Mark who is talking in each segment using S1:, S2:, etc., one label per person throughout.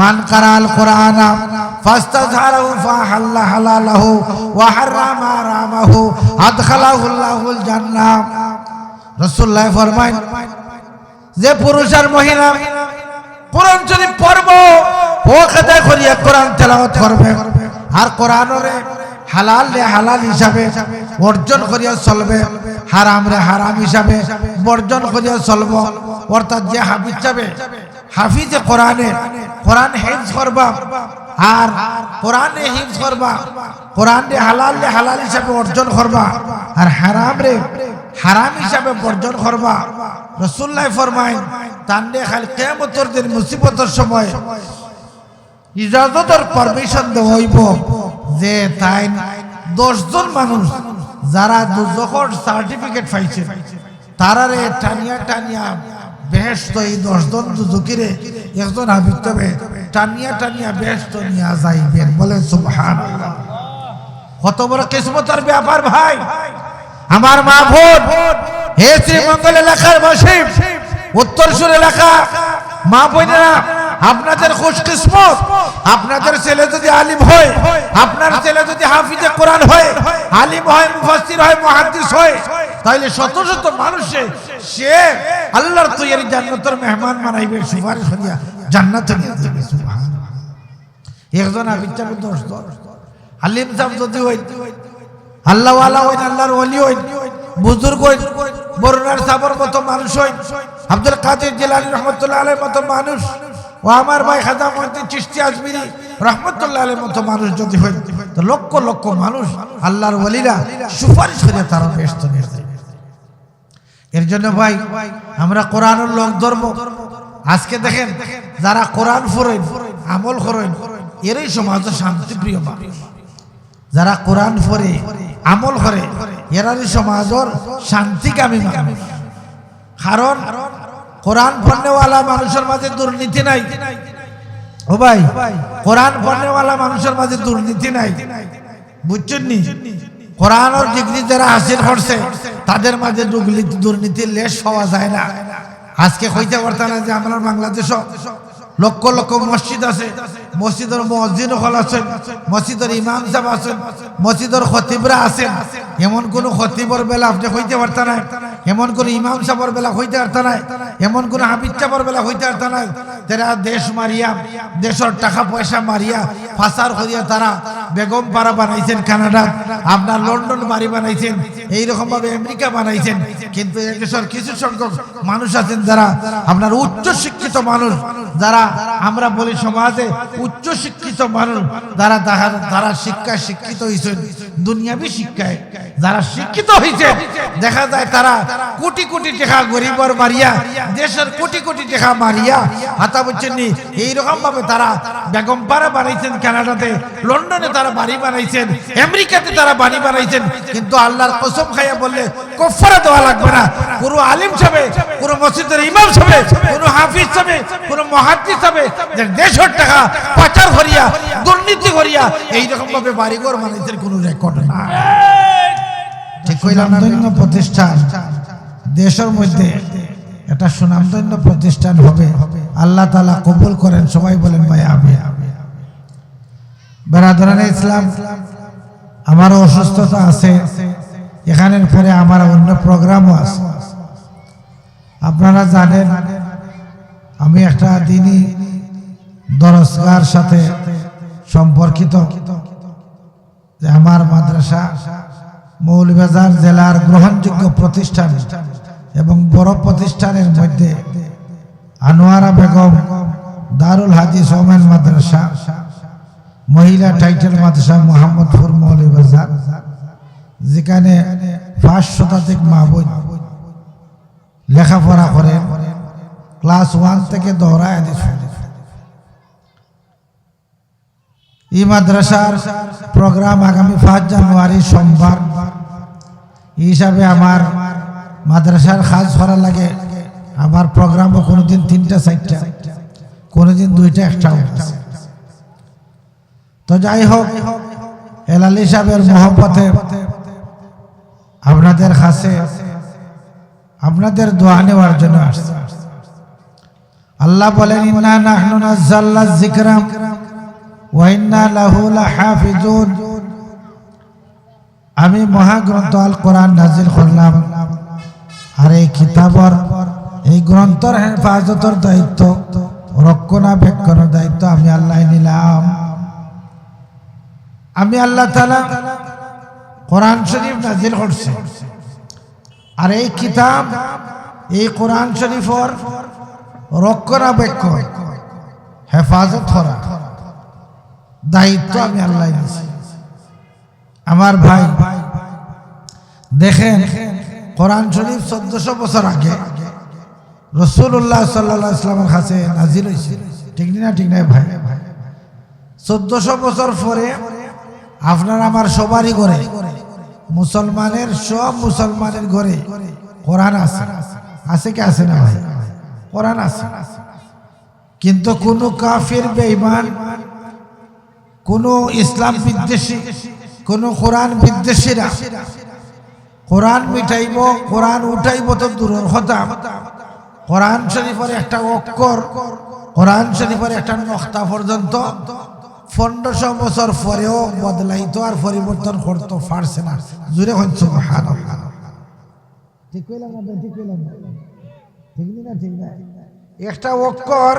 S1: মান কারাল কোরআন ফাস্তাযহারাহু ফাহাল্লা হালালাহু ওয়া হারামা হারামাহু আদখালাহুল্লাহুল জান্নাহ। রাসূলুল্লাহ ফরমায় যে পুরুষ আর মহিলা কোরআন শরীফ পড়ব ও করিয়া কোরআন তেলাওয়াত করবে। আর কোরআনরে হালাল রে হালাল হিসাবে অর্জন করিয়া চলবে, হারাম রে হারাম হিসাবে বর্জন করিয়া চলব। অর্থাৎ যে হাফিজ যাবে হাফিজে কোরআনে, কোরআন হেফজ করবা। আর কোরআনে হিফজ করবা কোরআন রে হালাল রে হালাল হিসাবে অর্জন করবা। আর হারাম রে হারাম হিসাবে বর্জন করবা। রসুল্লাহ ফরমাইন তান্ডে খালি কেমতর দিন মুসিবতের সময় ইজাজতর পারমিশন দেওয়া হইব যে তাই দশজন মানুষ যারা দুজকর সার্টিফিকেট পাইছে, তারারে টানিয়া টানিয়া বেহেস্ত এই দশজন দুজকিরে একজন হাবিব তবে টানিয়া টানিয়া বেহেস্ত নিয়ে যাইবেন। বলে সুবহান কত বড় কিসমতের ব্যাপার ভাই। আমার মা ভোট হে শ্রীমঙ্গল এলাকার বাসী উত্তরসুর এলাকা, মা বোনেরা আপনাদের খুশকিসমত, আপনাদের ছেলে যদি আলিম হয়, আপনার ছেলে যদি হাফিজে কোরআন হয়, আলিম হয়, মুফাসসির হয়, মুহাদ্দিস হয় তাহলে শত শত মানুষে সে আল্লাহর তৈরি জান্নাতের মেহমান বানাইবে, সুপারিশ করিয়া জান্নাতে নিয়ে যাবে, সুবহানাল্লাহ। একজন চাবে দশ দশ আলিম সাহেব যদি হই আল্লাহ ওয়ালা হইন আল্লাহর ওলি হইন বুজুর্গ হইন বরুণার সাবর মতো মানুষ হইন আব্দুল কাদের জিলানি রহমতুল্লাহ আলের মতো মানুষ ও আমার ভাই খাজা মহিদ্দিন চিস্তি আজমিরি, রহমতুল্লাহ আলের মতো মানুষ যদি হইন তো লক্ষ লক্ষ মানুষ আল্লাহর ওলিরা সুপারিশ করে তারা ব্যস্ত নিয়ে। এর জন্য ভাই, আমরা কোরআনের লোক ধর্ম। আজকে দেখেন যারা কোরআন ফরেন, আমল করেন, এরই সমাজ শান্তিপ্রিয় মানুষ যারা কোরআন পড়ে আমল করে, এরারই সমাজের শান্তিকামী মানুষ কারণ কোরআন পড়নেওয়ালা মানুষের মাঝে দুর্নীতি নাই। ও ভাই, কোরআন পড়নেওয়ালা মানুষের মাঝে দুর্নীতি নাই। বুঝছেন নি? কোরআনের ডিগ্রি যারা হাসিল করছে, তাদের মাঝে দুর্নীতি দুর্নীতির লেশ পাওয়া যায় না। আজকে হইতে পারতাম না যে আমার বাংলাদেশ লক্ষ লক্ষ মসজিদ আছে। মসজিদের মসজিদ হল আছেন মসজিদের ইমাম সাহেব আছেন, মসজিদের খতিবরা আছেন। এমন কোন খতিবর বেলা আপনি হইতে পারতেন না। এমন কোন ইমাম সাহেবের বেলা হইতে পারতেন না, এমন কোন হাবিজ সাহেবের বেলা হইতে পারতেন না যারা দেশ মারিয়া, দেশের টাকা পয়সা মারিয়া ফাসার করিয়া তারা বেগম পাড়া বানাইছেন কানাডা আপনার লন্ডন বাড়ি বানাইছেন, এইরকম ভাবে আমেরিকা বানাইছেন, কিন্তু দেশের কিছু সংখ্যক মানুষ আছেন যারা আপনার উচ্চ শিক্ষিত মানুষ, যারা আমরা বলি সমাজে উচ্চ শিক্ষিত মানুষ, যারা তারা শিক্ষায় শিক্ষিত হয়েছেন দুনিয়াবি শিক্ষায় যারা শিক্ষিত হয়েছে দেখা যায় তারা কোটি কোটি টাকা গরিবর মারিয়া দেশের কোটি কোটি টাকা মারিয়া হাতা বুঝছেন নি এইরকম ভাবে তারা বেগম পাড়া বানাইছেন কানাডাতে লন্ডনে তারা বাড়ি বানাইছেন আমেরিকাতে তারা বাড়ি বানাইছেন। কিন্তু আল্লাহর কসম খাইয়া বললে কফারা দেওয়া লাগবে না। কোনো আলিম সাবে কোনো মসজিদের ইমাম সাবে কোনো হাফিজ সাবে কোনো মহাদ্দিস সাবে যে দেশের টাকা পাচার করিয়া দুর্নীতি করিয়া এইরকম ভাবে বাড়িঘর বানাইছেন কোনো রেকর্ড না ঠিক কইলাম প্রতিষ্ঠান। দেশের মধ্যে একটা সুনামধন্য প্রতিষ্ঠান হবে। আল্লাহ তালা কবুল করেন, সবাই বলেন, ভাই আমি বেড়াধরান ইসলাম, আমারও অসুস্থতা আছে। এখানের পরে আমার অন্য প্রোগ্রামও আছে। আপনারা জানেন, আমি একটা দিনই দরজগার সাথে সম্পর্কিত। যে আমার মাদ্রাসা মৌলবাজার জেলার গ্রহণযোগ্য প্রতিষ্ঠান। এবং বড় প্রতিষ্ঠানের মধ্যে আনোয়ারা বেগম, দারুল হাদিস ওমেন মাদ্রাসা, মহিলা টাইটেল মাদ্রাসা মোহাম্মদপুর মৌলবাজার যেখানে পাঁচ শতাধিক মাহবুদ লেখাপড়া করেন, ক্লাস ওয়ান থেকে দৌড়ায় হাদিস। এই মাদ্রাসার প্রোগ্রাম আগামী পাঁচ জানুয়ারি সোমবার হিসাবে আমার মাদ্রাসার কাজ করা লাগে। আমার প্রোগ্রামও কোনোদিন তিনটা, চারটা, কোনোদিন দুইটা, একটা তো যাই হোক, এলালি সাহেবের মহব্বতে আপনাদের কাছে আপনাদের দোয়া নেওয়ার জন্য আসছে। আল্লাহ বলেন, ইন্না নাহনু নাযাল্লা যিকরা ওয়া ইন্না লাহু আমি মহাগ্রন্থ আল কোরআন নাজিল করলাম। আর এই কিতাবর এই গ্রন্থর হেফাজতর দায়িত্ব রক্ষণাবেক্ষণের দায়িত্ব আমি আল্লাহ নিলাম। আমি আল্লাহ তালা কোরআন শরীফ নাজিল করছি। আর এই কিতাব এই কোরআন শরীফর রক্ষণাবেক্ষণ, হেফাজত করা দায়িত্ব আমি আল্লাহ আমার ভাই ভাই, দেখেন কোরআন শরীফ চোদ্দশো বছর আগে রসুল্লাহ সাল্লাহ ইসলামের কাছে নাজিল হয়েছে। ঠিক না, ঠিক নাই ভাই? চোদ্দশো বছর পরে আপনার আমার সবারই ঘরে, মুসলমানের সব মুসলমানের ঘরে কোরআন আছে। আছে কি আছে না ভাই? কোরআন আছে। কিন্তু কোন কাফির, বেঈমান, কোন ইসলাম বিদ্বেষী, কোন কোরআন বিদ্বেষীরা কোরআন মিটাইব, কোরআন উঠাইব তো দূরের কথা। কোরআন শরীফের একটা অক্ষর, কোরআন শরীফের একটা নক্তা পর্যন্ত পনেরোশো বছর পরেও বদলাইতো আর পরিবর্তন করতো, পারছে না। জুড়ে হচ্ছে হান ঠিক কইলাম না ঠিক কইলাম ঠিক না ঠিক না? একটা অক্ষর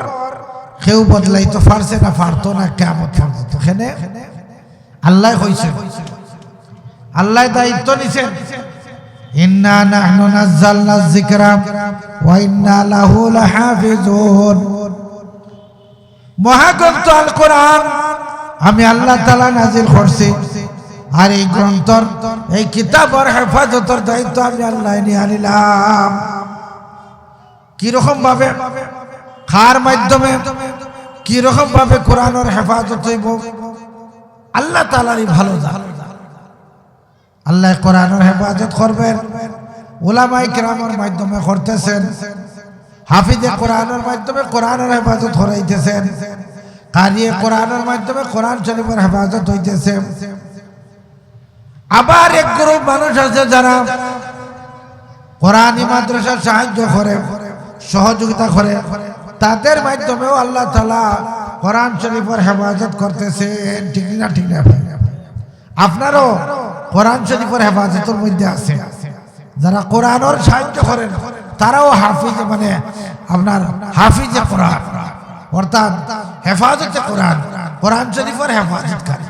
S1: কেউ বদলাইতো, পারছে না, পারতো না কেমন পর্যন্ত। আল্লাহ হয়েছে আল্লাহ দায়িত্ব নিছেন। ইন্না নাহনু নাযালনা যিকরা ওয়া ইন্না লাহু লাহাফিজুন। মহাগ্রন্থ আল কোরআন আমি আল্লাহ তাআলা নাজিল করছি। আর এই গ্রন্থর, এই কিতাবের হেফাজতের দায়িত্ব আমি আল্লাহ নিয়ে আনিলাম। কীরকম ভাবে খার মাধ্যমে? কীরকম ভাবে কোরআনের হেফাজত হইব? আল্লাহ তালারই ভালো জান। আল্লাহ কোরআনের হেফাজত করবেন। ওলামাই কেরামের মাধ্যমে করতেছেন। হাফিজে কোরআনের মাধ্যমে কোরআনের হেফাজত করাইতেছেন। কারিয়ে কোরআনের মাধ্যমে কোরআন শরীফের হেফাজত হইতেছে আবার এক গ্রুপ মানুষ আছে যারা কোরআনী মাদ্রাসার সাহায্য করে, সহযোগিতা করে। তাদের মাধ্যমেও আল্লাহ তালা কোরআন শরীফের হেফাজত করতেছেন। ঠিক না ঠিক না আপনারও কোরআন শরীফের হেফাজতের মধ্যে আছে। যারা কোরআনের সাহায্য করেন, তারাও হাফিজ মানে আপনার হাফিজে কোরআন। অর্থাৎ হেফাজতে কোরআন কোরআন শরীফের হেফাজতকারী।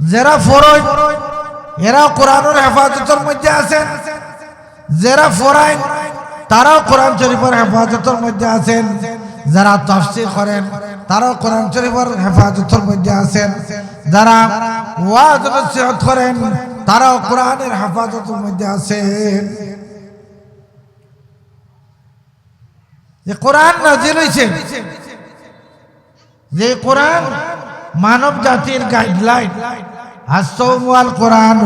S1: যারা ফরজ, এরা কোরআনের হেফাজতের মধ্যে আছেন। যারা ফরাইন, তারাও কোরআন শরীফের হেফাজতের মধ্যে আছেন। যারা তফসির করেন তারাও কোরআন শরীফের হেফাজতের মধ্যে আছেন। যারা ওয়াজ নসিহত করেন, তারাও কোরআনের হেফাজতের মধ্যে আছেন। যে কোরআন নাজিল হয়েছে, যে কোরআন মানব জাতির গাইডলাইন আসৌমাল কোরআন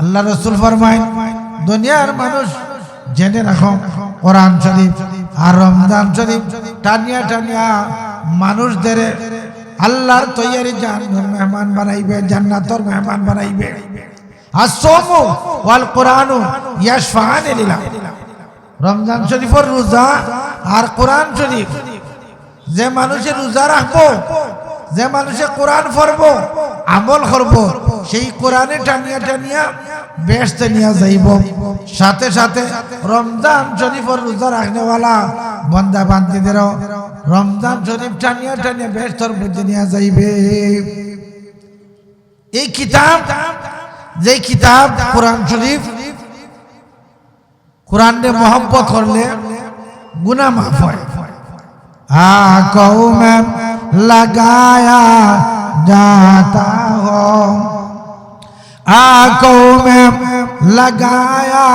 S1: আল্লাহ রসুল ফরমাইন দুনিয়ার মানুষ জেনে রাখো কোরআন শরীফ। আর রমজান শরীফ টানিয়া টানিয়া মানুষদের আল্লাহর জাহান্নার মেহমান বানাইবে, জান্নাতর মেহমান বানাইবে। রমজান রোজা আর কোরআন শরীফ, যে মানুষে রোজা রাখব, যে মানুষে কোরআন পড়ব, আমল করব, সেই কোরআনে টানিয়া টানিয়া বেশতে নিয়ে যাইব। সাথে সাথে রমজান শরীফর রোজা রাখনেওয়ালা বন্দা বান্ধীদের রমজান শরীফ টানিয়ে টানিয়ে বেশতর বুঝে নিয়ে যাইবে। এই কিতাব যে কিতাব কোরআন শরীফ, কোরআনে মহব্বত করলে গুনা মাফ হয়। আ কৌ লাগায়া যাতা হয় आंखों में लगाया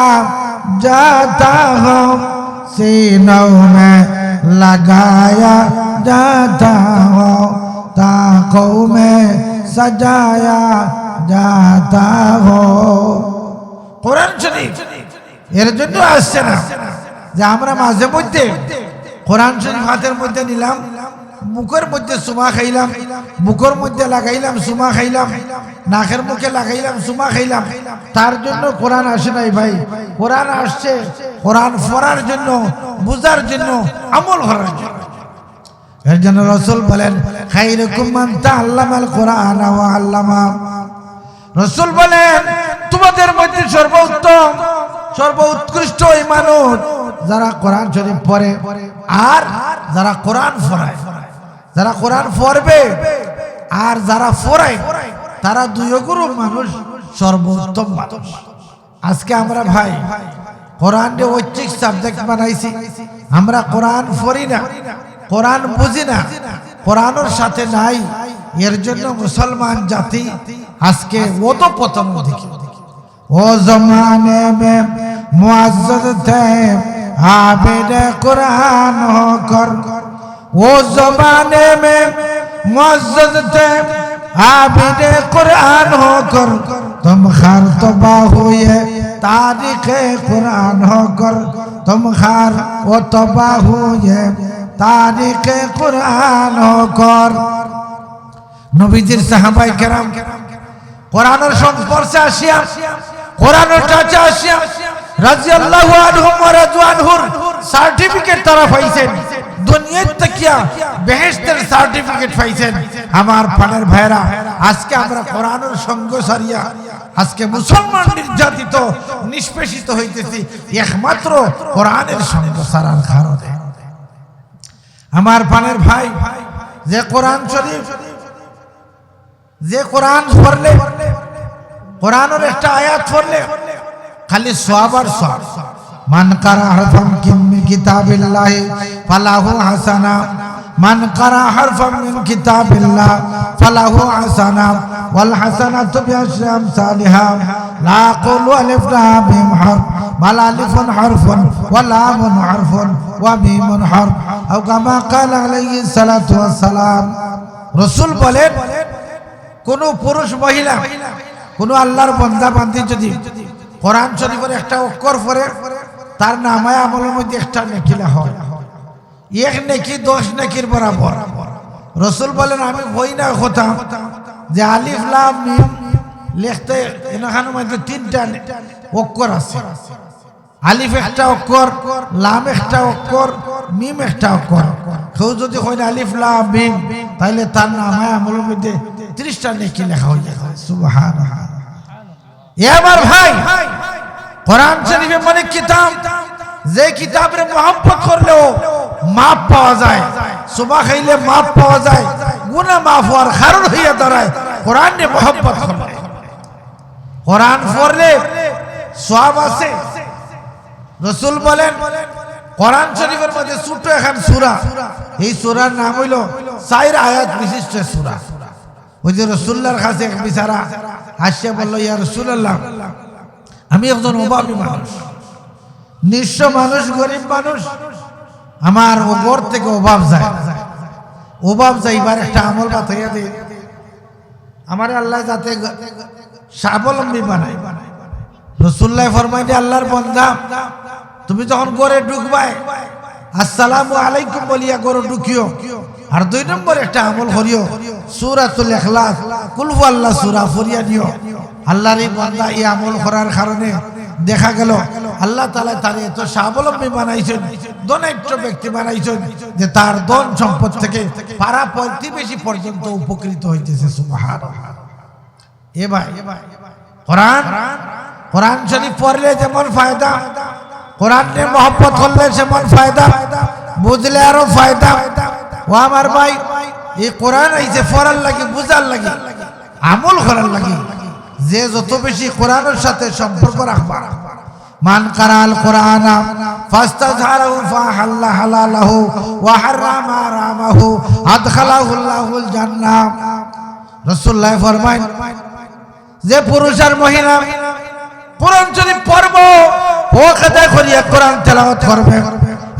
S1: जाता हो सीनों में लगाया जाता हो ताकों में सजाया जाता हो কোরআন শরীফ এর জন্য আসছে না যে আমরা মাঝে মধ্যে কোরআন শরীফ হাতের মধ্যে নিলাম মুখের মধ্যে সুমা খাইলাম মুখের মধ্যে লাগাইলাম, সুমা খাইলাম, নাকের মুখে লাগাইলাম, সুমা খাইলাম। তার জন্য কোরআন আসে নাই ভাই। কোরআন আসছে, কোরআন ফরার জন্য, বুঝার জন্য, আমল করার জন্য। এর রসুল বলেন, খাইরকুম মান তাআল্লামাল কোরআন ওয়া আল্লামা। রসুল বলেন, তোমাদের মধ্যে সর্বোত্তম, সর্বোৎকৃষ্ট ওই মানুষ যারা কোরআন শরীফ পড়ে আর যারা কোরআন পড়ায়। যারা কোরআন পড়বে আর যারা পড়ায়, তারা দুই গুরু মানুষ সর্বোত্তম মানুষ। আজকে আমরা ভাই কোরআনকে ঐচ্ছিক সাবজেক্ট বানাইছি। আমরা কোরআন পড়ি না, কোরআন বুঝি না, কোরআনের সাথে নাই, এর জন্য মুসলমান জাতি আজকে ওতো পতন দেখি। ও জমানে মে মুআজ্জদ থে, আবেদ কোরআন কর वो जमाने में मुआज्जद थे आबिद कुरान होकर तुम खार तबा हुए तारीख कुरान होकर तुम खार वो तबा हुए तारीख कुरान होकर নবীজির সাহাবাই কেরাম কোরআনের সংস্পর্শে আসিয়া কোরআনের কাছে আসিয়া রাদিয়াল্লাহু আনহুম ওয়া রাদওয়ানহুর সার্টিফিকেট তারা পাইছেন দুনিয়ার তাকিয়া বেহেশতের সার্টিফিকেট পাইছেন। আমার পানের ভাইরা আজকে আমরা কোরআনের সঙ্গ আজকে মুসলমান নির্যাতিত, নিষ্পেষিত হইতেছি, একমাত্র কোরআনের সঙ্গ সারার কারণে। আমার পানের ভাই, যে কোরআন শরীফ, যে কোরআন পড়লে, কোরআনের একটা আয়াত পড়লে, খালি সওয়াব আর মান কারা হরফাম মিন কিতাবিল্লাহ ফালাহু হাসানা। মান কারা হরফাম মিন কিতাবিল্লাহ, ফালাহু হাসানা। ওয়াল হাসানাতু বিআশরি আমসালিহা লা আকুলু আলিফ লাম মিম হরফ। বাল আলিফুন হরফুন, ওয়া লামুন হরফুন, ওয়া মিমুন হরফ। আও কামা ক্বালা আলাইহিস সালাতু ওয়াস সালাম রাসূল বলেন, কোন পুরুষ মহিলা, কোন আল্লাহর বন্দা বান্দি যদি কোরআন শরীফের একটা অক্ষর পরে তার নামায় আমলের মধ্যে একটা নেকিলা হয়। এক নেকি, দশ নেকির বরাবর। রসুল বলেন, আমি বই না হতাম যে আলিফ, লাম, মিম লিখতে এখানের মধ্যে তিনটা অক্ষর আছে। আলিফ একটা অক্ষর, লাম একটা অক্ষর, মিম একটা অক্ষর। কেউ যদি হয় আলিফ, লাম, মিম তাহলে তার নামায় আমলের মধ্যে ত্রিশটা নেকি লেখা হয়ে যায়। সুবহান এ ভাই, কোরআন শরীফে মানে কিতাব, যে কিতাবের মোহাম্মত করলেও মাপ পাওয়া যায়। সোমা খাইলে মাপ পাওয়া যায়। গুনা মাফ হওয়ার কারণ হইয়া দাঁড়ায়। কোরআন নিয়ে করলে কোরআন পড়লে সব আছে। রসুল বলেন, কোরআন শরীফের মধ্যে ছোট এখন সুরা। এই সুরার নাম হইল সাইর আয়াত বিশিষ্ট সুরা। ওই যে রসুল্লার কাছে এক বিচারা আসিয়া বলল, ইয়া রসুল্লাহ আমি একজন অভাবী মানুষ। নিঃস্ব মানুষ, গরিব মানুষ। আমার ওপর থেকে অভাব যায়। অভাব যাইবার একটা আমল বাতাইয়া দে। আমার আল্লাহ যাতে স্বাবলম্বী বানাই রসুল্লাহ ফরমাই যে আল্লাহর বন্ধা তুমি যখন গড়ে ঢুকবাই আসসালামু আলাইকুম বলিয়া গড়ে ঢুকিও। আর দুই নম্বর একটা আমল করিও, সুরাতুল ইখলাস। কুলহু আল্লাহ সূরা ফরিয়া দিও আল্লাহর এই বান্দা এই আমল করার কারণে দেখা গেল, আল্লাহ তাআলা তার এত স্বাবলম্বী বানাইছেন ধনাঢ্য ব্যক্তি বানাইছেন, যে তার ধন সম্পদ থেকে পাড়া প্রতিবেশী পর্যন্ত উপকৃত হইতেছে, সুবহানাল্লাহ। এ ভাই কোরআন কোরআন শরীফ পড়লে যেমন ফায়দা কোরআন নিয়ে মহব্বত করলে যেমন ফায়দা, বুঝলে আরও ফায়দা। ও আমার ভাই, এই কোরআন আইছে পড়ার লাগে, বুঝার লাগে, আমল করার লাগে। যে যত বেশি কোরআনের সাথে সম্পর্ক রাখবা, মান কারাল কোরআন, ফাস্তাজহারাহু ফাহাল্লা হালালাহু ওয়া হারামা হারামাহু আদখালাহু আল্লাহুল জান্নাহ। রাসূলুল্লাহ ফরমায়, যে পুরুষ আর মহিলা কোরআন শরীফ পড়ব, ও কাদা করিয়া কোরআন তেলাওয়াত করবে।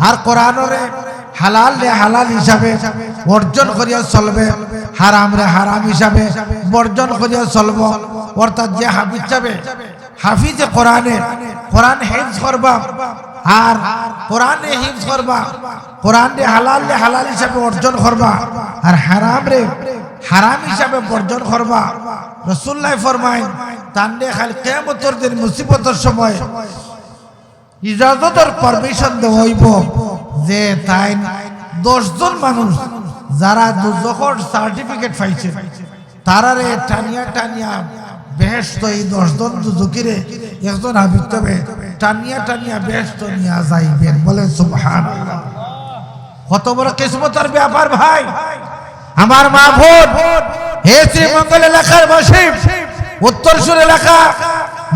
S1: আর কোরআনরে হালাল রে হালাল হিসাবে অর্জন করিয়া চলবে, হারাম রে হারাম হিসাবে বর্জন করিয়া চলব। অর্থাৎ যে হাফিজ যাবে, হাফিজে কোরআনে, কোরআন হেফজ করবা, আর কোরআনে হিফজ করবা কোরআন রে হালাল রে হালাল হিসাবে অর্জন করবা, আর হারাম রে হারাম হিসাবে বর্জন করবা। রসুল্লাহ ফরমাইন, তান্ডে খালি কেমতর দিন মুসিবতের সময় ইজাজতর পারমিশন দেওয়া হইব যে তাই দশজন মানুষ যারা দুজখর সার্টিফিকেট পাইছে, তারারে টানিয়া টানিয়া বেহেস্ত এই দশজন দুজকিরে একজন হাবিব তবে টানিয়া টানিয়া বেহেস্ত নিয়ে যাইবেন। বলে সুবহান কত বড় কিসমতের ব্যাপার ভাই। আমার মা ভোট হে শ্রীমঙ্গল এলাকার বাসী উত্তরসূর এলাকা,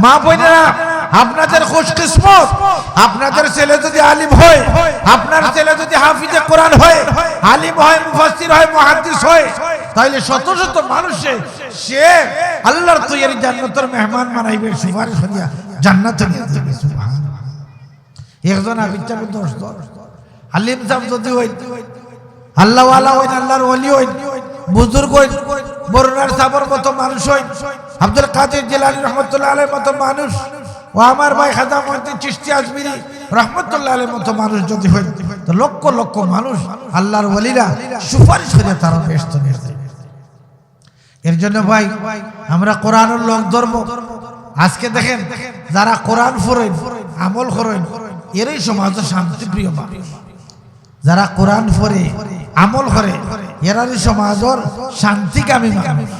S1: মা বোনেরা, আপনাদের খুশকিসমত আপনাদের ছেলে যদি আলিম হয়, আপনার ছেলে যদি হাফিজে কোরআন হয়, আলিম হয়, মুফাসসির হয়, মুহাদ্দিস হয়, তাইলে শত শত মানুষে সে আল্লাহর তৈরি জান্নাতের মেহমান সুপারিশ একজন দশ দশ আলিম যদি হই আল্লাহ ওয়ালা হইন আল্লাহর ওলি হইন বুজুর্গ হইন বরুণার সাবর মতো মানুষ হইন আব্দুল কাদের জেলানি রহমতুল্লাহ আলের মতো মানুষ, ও আমার ভাই খাদা মহিদ্দিন চিস্তি আজমিরি রহমতুল্লাহ আলের মতো মানুষ যদি হইন লক্ষ লক্ষ মানুষ আল্লাহর ওলিরা সুপারিশ করে তারা ব্যস্ত নিয়ে। এর জন্য ভাই, আমরা কোরআনের লোক ধর্ম। আজকে দেখেন, যারা কোরআন ফরইন, আমল করেন, এরই সমাজ শান্তিপ্রিয় মানুষ যারা কোরআন পড়ে আমল করে, এরারই সমাজের শান্তিকামী মানুষ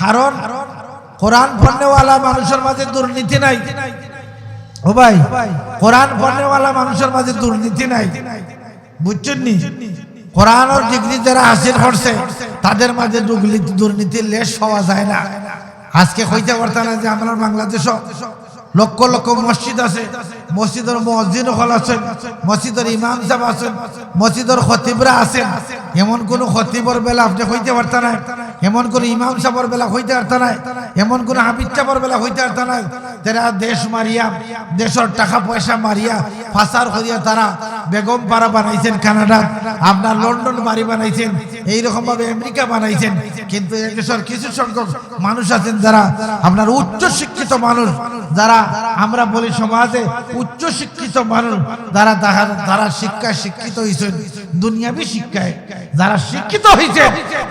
S1: কারণ, কোরআন পড়নেওয়ালা মানুষের মাঝে দুর্নীতি নাই। ও ভাই, কোরআন পড়নেওয়ালা মানুষের মাঝে দুর্নীতি নাই। বুঝছেন নি? কোরআনের ডিগ্রি যারা হাসিল করছে, তাদের মাঝে দুর্নীতি দুর্নীতির লেশ পাওয়া যায় না। আজকে হইতে পারতাম না যে আমরা বাংলাদেশ লক্ষ লক্ষ মসজিদ আছে। মসজিদের মসজিদ হল আছেন মসজিদের ইমাম সাহেব আছেন, মসজিদের খতিবরা আছেন। এমন কোন খতিবর বেলা আপনি হইতে পারতেন না, এমন কোন ইমাম সাহেবর বেলা হইতে পারতেন না। এমন কোন হাবিজ সাহেবর বেলা হইতে পারতেন না তারা দেশ মারিয়া, দেশের টাকা পয়সা মারিয়া ফাঁসার করিয়া তারা বেগম পাড়া বানাইছেন কানাডা আপনার লন্ডন বাড়ি বানাইছেন এইরকম ভাবে আমেরিকা বানাইছেন। কিন্তু দেশের কিছু সংখ্যক মানুষ আছেন যারা আপনার উচ্চ শিক্ষিত মানুষ, যারা আমরা বলি সমাজে উচ্চ শিক্ষিত মানুষ, যারা তাহার যারা শিক্ষায় শিক্ষিত হয়েছেন দুনিয়াবি শিক্ষায়। যারা শিক্ষিত হয়েছে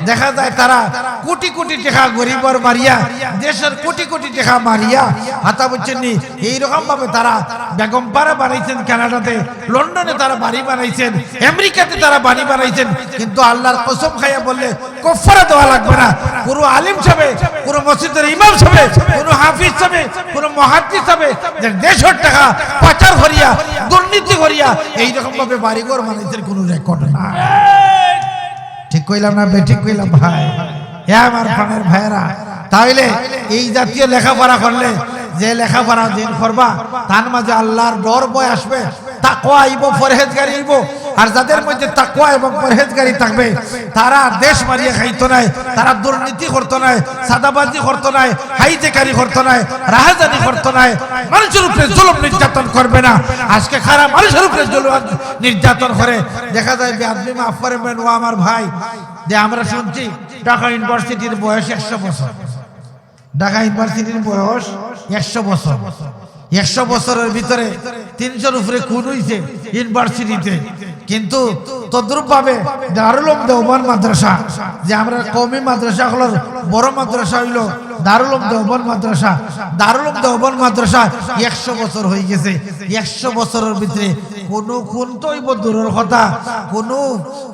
S1: দেখা যায় তারা কোটি কোটি টাকা গরিবর মারিয়া দেশের কোটি কোটি টাকা মারিয়া হাতা বুঝছেন নি এইরকম ভাবে তারা বেগম পাড়া বানাইছেন কানাডাতে লন্ডনে তারা বাড়ি বানাইছেন আমেরিকাতে তারা বাড়ি বানাইছেন। কিন্তু আল্লাহর কসম খাইয়া বললে কফারা দেওয়া লাগবে না। কোনো আলিম সাবে কোনো মসজিদের ইমাম সাবে কোনো হাফিজ সাবে কোনো মহাদ্দিস সাবে যে দেশের টাকা পাচার করিয়া দুর্নীতি করিয়া এইরকম ভাবে বাড়িঘর বানাইছেন কোনো রেকর্ড না ঠিক। কইলাম না বে ঠিক কইলাম ভাই। এ আমার ফানের ভাইয়েরা তাইলে এই জাতীয় লেখাপড়া করলে যে লেখাপড়া দিন করবা, তার মাঝে আল্লাহর ডর বয় আসবে, তাকওয়া আইব, পরহেজগারি আইব। আর যাদের মধ্যে তাকওয়া এবং পরহেজগারি থাকবে, তারা দেশ মারিয়া খাইতো নাই, তারা দুর্নীতি করতো নাই, সাদাবাজি করতো নাই, হাইজেকারি করতো নাই রাহাজানি করতো নাই, মানুষের উপরে জুলুম নির্যাতন করবে না। আজকে খারাপ মানুষের উপরে জুলুম নির্যাতন করে। দেখা যায় বেআদমি মাফ ও আমার ভাই, যে আমরা শুনছি ঢাকা ইউনিভার্সিটির বয়স একশো বছর। ঢাকা ইউনিভার্সিটির বয়স একশো বছর। একশো বছরের ভিতরে তিনশোর উপরে খুন হয়েছে ইউনিভার্সিটিতে। কিন্তু তদ্রুপ ভাবে দারুল উলুম দেওবান মাদ্রাসা, যে আমরা কমি মাদ্রাসা হলো বড় মাদ্রাসা হইল দারুল উলুম দেওবান মাদ্রাসা। দারুল উলুম দেওবান মাদ্রাসা একশো বছর হয়ে গেছে। একশো বছরের ভিতরে কোনো খুন তো হইব দূরের কথা। কোনো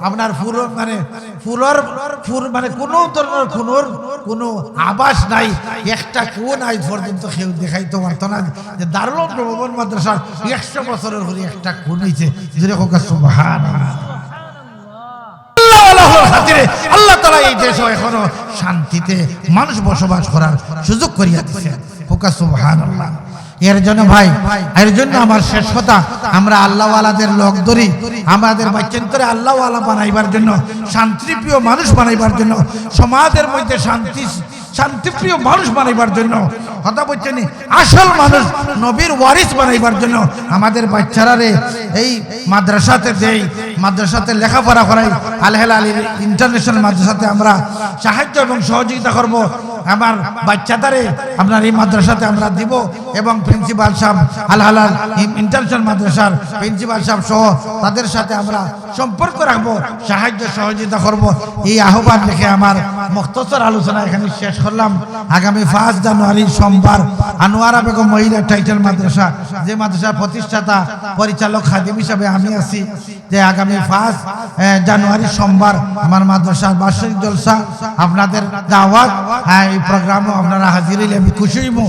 S1: আপনার ফুল মানে ফুলর ফুল মানে কোনো ধরনের খুনোর কোনো আবাস নাই। একটা কোন আজ পর্যন্ত কেউ দেখাইতে পারতো না। যে দারুল ভবন মাদ্রাসার একশো বছরের হলে একটা খুন হয়েছে যেরকম সুবহান আল্লাহ এই দেশে এখনও শান্তিতে মানুষ বসবাস করার সুযোগ করিয়া দিচ্ছে ফোকা সুবহান আল্লাহ এর জন্য ভাই, এর জন্য আমার শেষ কথা, আমরা আল্লাহওয়ালাদের লোক ধরি, আমাদের বাচ্চান্তরে আল্লাহওয়ালা বানাইবার জন্য, শান্তিপ্রিয় মানুষ বানাইবার জন্য, সমাজের মধ্যে শান্তি, শান্তিপ্রিয় মানুষ বানাইবার জন্য, কথা বলছেন আসল মানুষ, নবীর ওয়ারিস বানাইবার জন্য, আমাদের বাচ্চারা রে, এই মাদ্রাসাতে দেই, মাদ্রাসাতে লেখাপড়া করাই আলহেল আলীর ইন্টারন্যাশনাল মাদ্রাসাতে আমরা সাহায্য এবং সহযোগিতা করব আমার বাচ্চাদারে আপনার এই মাদ্রাসাতে আমরা দিব এবং প্রিন্সিপাল সাহেব আল হালাল ইন্টারন্যাশনাল মাদ্রাসার প্রিন্সিপাল সাহেব সহ তাদের সাথে আমরা সম্পর্ক রাখব, সাহায্য সহযোগিতা করব। এই আহ্বান রেখে আমার মুক্তসর আলোচনা এখানে শেষ করলাম। আগামী পাঁচ জানুয়ারি সোমবার আনোয়ারা বেগম মহিলা টাইটেল মাদ্রাসা, যে মাদ্রাসার প্রতিষ্ঠাতা পরিচালক খাদিম হিসাবে আমি আছি, যে আগামী পাঁচ জানুয়ারি সোমবার আমার মাদ্রাসার বার্ষিক জলসা, আপনাদের দাওয়াত হ্যাঁ এই প্রোগ্রামও আপনারা হাজির হইলে আমি খুশি হইব।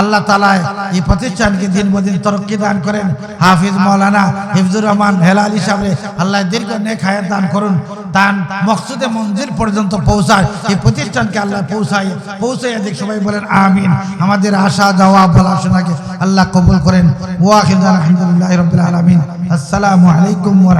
S1: আল্লাহ তালা এই প্রতিষ্ঠানকে দিন বদিন তরক্কি দান করেন। হাফিজ মৌলানা হিফজুর রহমান হেলাল হিসাবে আল্লাহ দীর্ঘ নেক হায়াত দান করুন। দান মকসুদে মঞ্জিল পর্যন্ত পৌঁছায়। এই প্রতিষ্ঠানকে আল্লাহ পৌঁছায়। পৌঁছায় দেখ সবাই বলেন, আমিন। আমাদের আশা যাওয়া বলা শোনাকে আল্লাহ কবুল করেন। ওয়াখিদ আলহামদুলিল্লাহ রবিল আলমিন। আসসালামু আলাইকুম